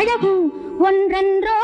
அழகும் ஒன்றென்றோ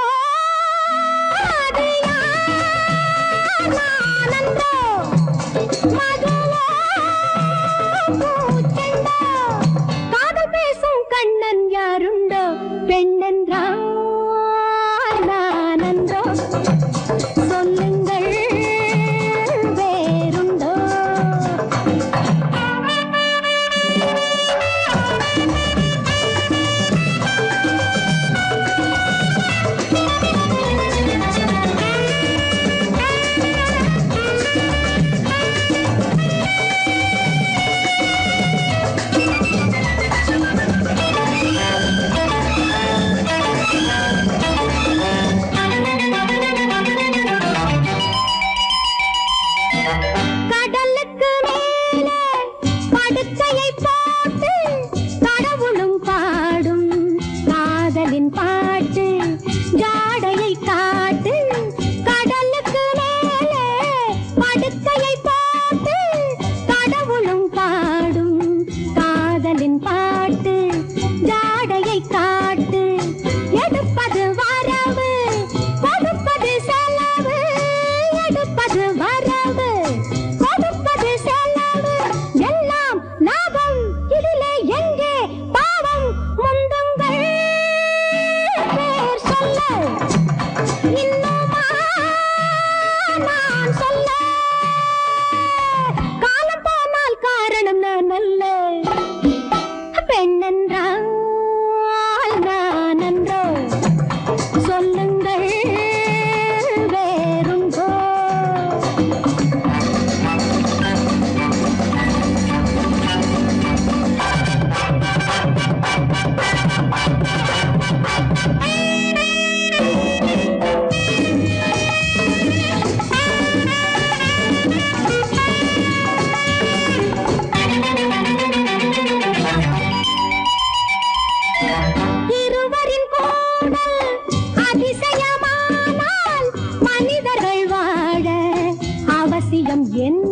நான் என்ன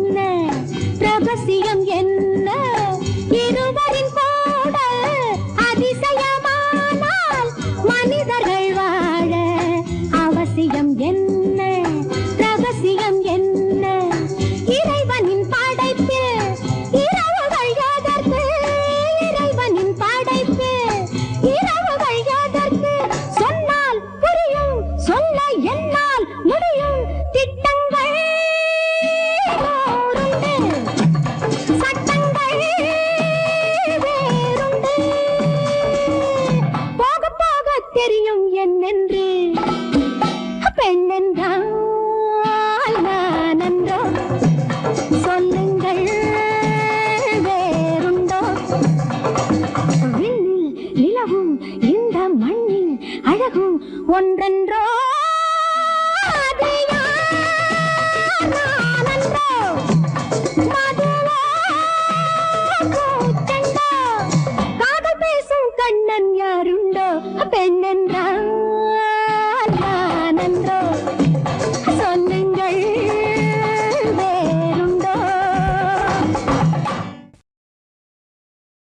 தெரியும் என்னென்று. பெண்ணென்றால் நான் என்றோ சொல்லுங்கள் வேறுண்டோ? விண்ணில் நிலவும் இந்த மண்ணில் அழகும் ஒன்றென்றோ? நான்